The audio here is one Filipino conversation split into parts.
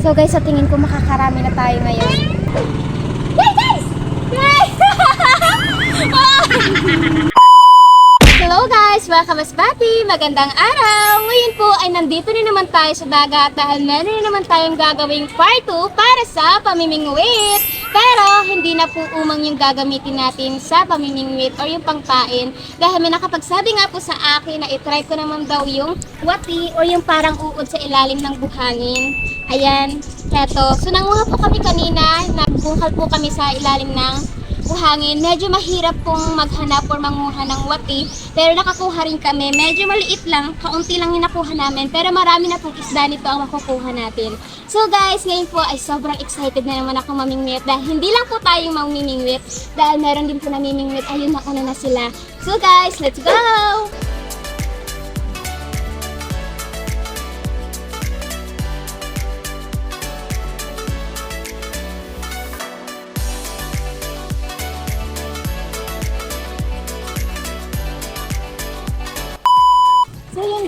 So guys, sa tingin ko makakarami na tayo ngayon. Yay guys! Yay! Hello guys! Welcome as Papi! Magandang araw! Ngayon po ay nandito na naman tayo sa dagat dahil meron na naman tayong gagawing part 2 para sa pamimingwit. Pero hindi na po umang yung gagamitin natin sa pamimingwit or yung pangpain dahil may nakapagsabi nga po sa akin na itry ko naman daw yung wati or yung parang uod sa ilalim ng buhangin. Ayan, eto. So nanguha po kami kanina, nagbungkal po kami sa ilalim ng buhangin. Medyo mahirap pong maghanap or manguha ng wati. Pero nakakuha rin kami. Medyo maliit lang. Kaunti lang yung nakuha namin. Pero marami na pong isda nito ang makukuha natin. So guys, ngayon po ay sobrang excited na naman ako mamingwit. Dahil hindi lang po tayo mamimingwit. Dahil meron din po namimingwit. Ayun, nauna na sila. So guys, let's go!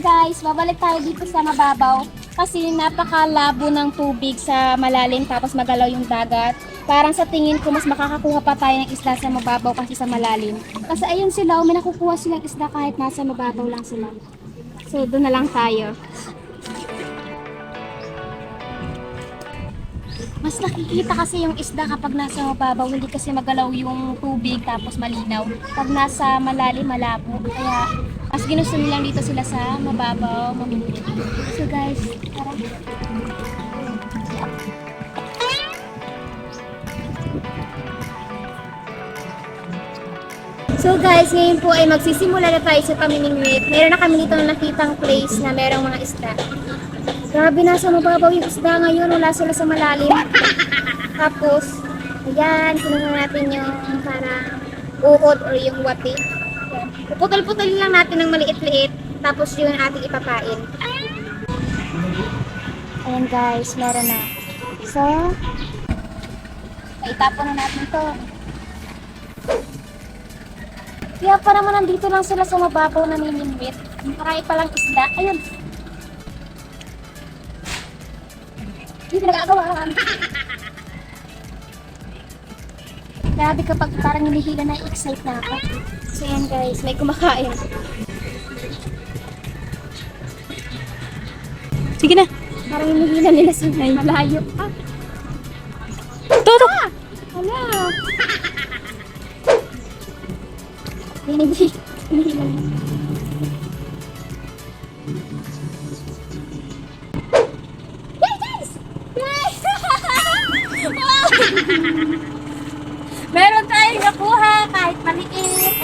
Guys, babalik tayo dito sa mababaw kasi napakalabo ng tubig sa malalim tapos magalaw yung dagat. Parang sa tingin ko mas makakakuha pa tayo ng isda sa mababaw kasi sa malalim. Kasi ayun sila, may nakukuha silang isda kahit nasa mababaw lang sila. So doon na lang tayo. Mas nakikita kasi yung isda kapag nasa mababaw, hindi kasi magalaw yung tubig tapos malinaw. Pag nasa malalim, malabo. Kaya mas ginusto nilang dito sila sa mababaw, mamimili. So guys, tara. So guys, ngayon po ay magsisimula na tayo sa pamimingwit. Meron na kami dito nakitang place na merong mga isda. Grabe nasa mababaw yung isda ngayon, wala sila sa malalim. Tapos, ayan, kinuha natin yung parang uod or yung wati. Puputol-putulin lang natin ng maliit-liit, tapos yun ating ipapain. Ayan guys, meron na. So, itapon na natin to. Kaya pa naman nandito lang sila sa mababaw na ninimit. Marami palang isda. Ayun. Hindi ko nagagawa. Grabe kapag parang hinihila na excite na ako. So yan guys, may kumakain. Sige na. Parang hinihila nila sa malayo. Ah, Toto! hala. Hinihila.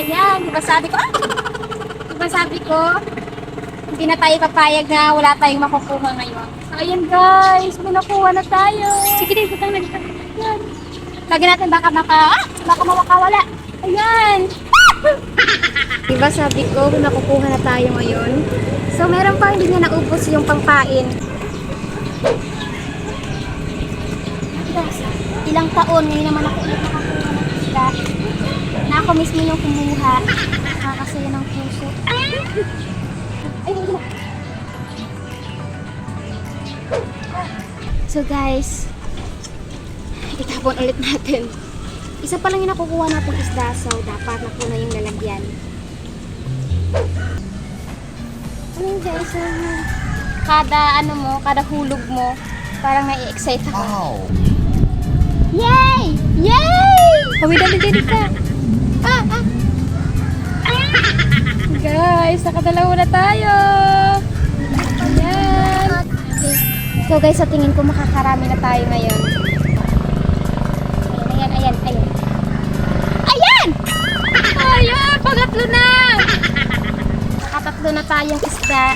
Ayan, di ba sabi ko, ah! Di ba sabi ko, hindi na tayo papayag na wala tayong makukuha ngayon. So, ayan guys, may nakuha na tayo. Sige din, putang na dito. Ayan. Lagyan natin baka maka, ah, baka mawakawala. Ayan. diba sabi ko, may makukuha na tayo ngayon. So, meron pa hindi niya naubos yung pangpain. Ilang taon ngayon naman ako ulit nakakuha ng isda. Ako mismo yung kumuha. Nakakasaya ng puso. Ay. So guys, itapon ulit natin. Isa pa lang yung nakukuha natin isda, so dapat na po na yung lalagyan. Ano yun guys? Kada ano mo, kada hulog mo, parang nai-excite ako. Yay! Yay! Hawidan na dyan ka. Guys, nakadalawa na tayo. Ayan. So guys, sa tingin ko makakarami na tayo ngayon. Ayan, ayan, ayan, ayan. Ayan! Ayan, pangatlo na. Nakatatlo na tayong isda.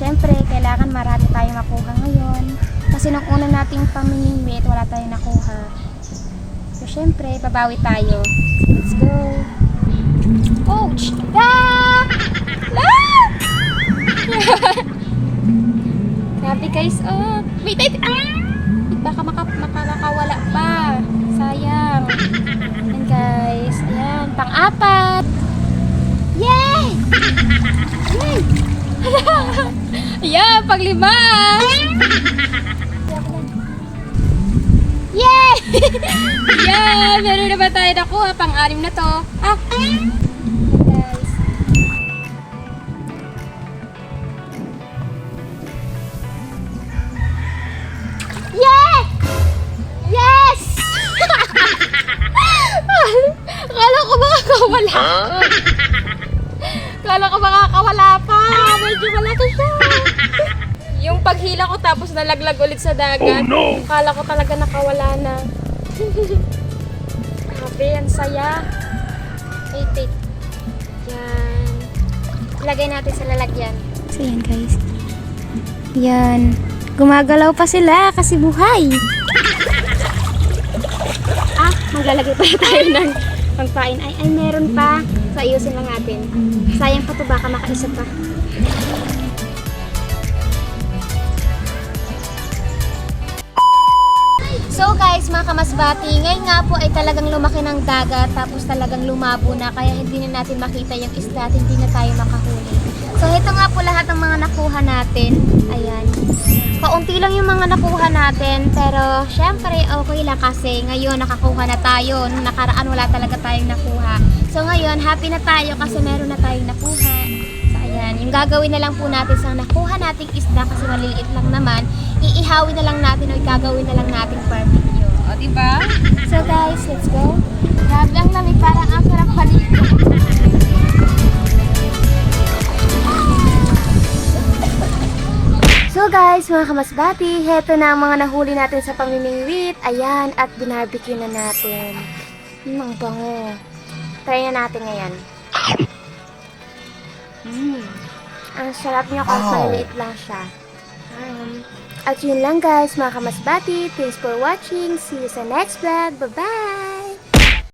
Siyempre, kailangan marami tayong makuha ngayon. Kasi nung una nating pamimingwit, wala tayong nakuha. So, siyempre, babawi tayo. Let's go! Coach! Ah! Ah! Grabe guys, oh. Wait, wait! Ah! Baka maka, maka, makawala pa. Sayang. Ayan guys. Ayan, pang-apat. Yay! Yay! Ayan, paglima. Yan! Meron na ba tayo nakuha? Pang-anim na to. Ah! Guys. Yes! Yes! Kala ko makakawala. Kala ko makakawala pa. Medyo malaki siya. Paghila ko tapos nalaglag ulit sa dagat. Oh, no! Kala ko talaga nakawala na. Grabe, ang saya. Wait, wait. Yan. Lagay natin sa lalagyan. So yan guys. Yan. Gumagalaw pa sila kasi buhay. Ah, maglalagay pa tayo ng pangpain. Ay, ay, meron pa. So, ayusin lang natin. Sayang pa to, baka makaisa pa. So guys, mga kamasbati, ngayon nga po ay talagang lumaki ng dagat tapos talagang lumabo na kaya hindi na natin makita yung isda at hindi na tayo makahuli. So ito nga po lahat ng mga nakuha natin. Ayan. Kaunti lang yung mga nakuha natin pero syempre okay lang kasi ngayon nakakuha na tayo. Nung nakaraan wala talaga tayong nakuha. So ngayon happy na tayo kasi meron na tayong nakuha. So ayan, yung gagawin na lang po natin sa nakuha nating isda kasi maliliit lang naman, iihawin na lang natin o gagawin na lang natin barbecue. O, diba? So guys, let's go. Grabe ang lamig, parang ang sarap palito. So guys, mga kamasbati, heto na ang mga nahuli natin sa pamimingwit. Ayan, at binarbecue na natin. Hmm, ang bango. Try na natin ngayon. Mm. Ang sarap niya kasi maliit lang siya. Um, at yun lang guys, mga kamasbati. Thanks for watching. See you sa next vlog. Bye-bye!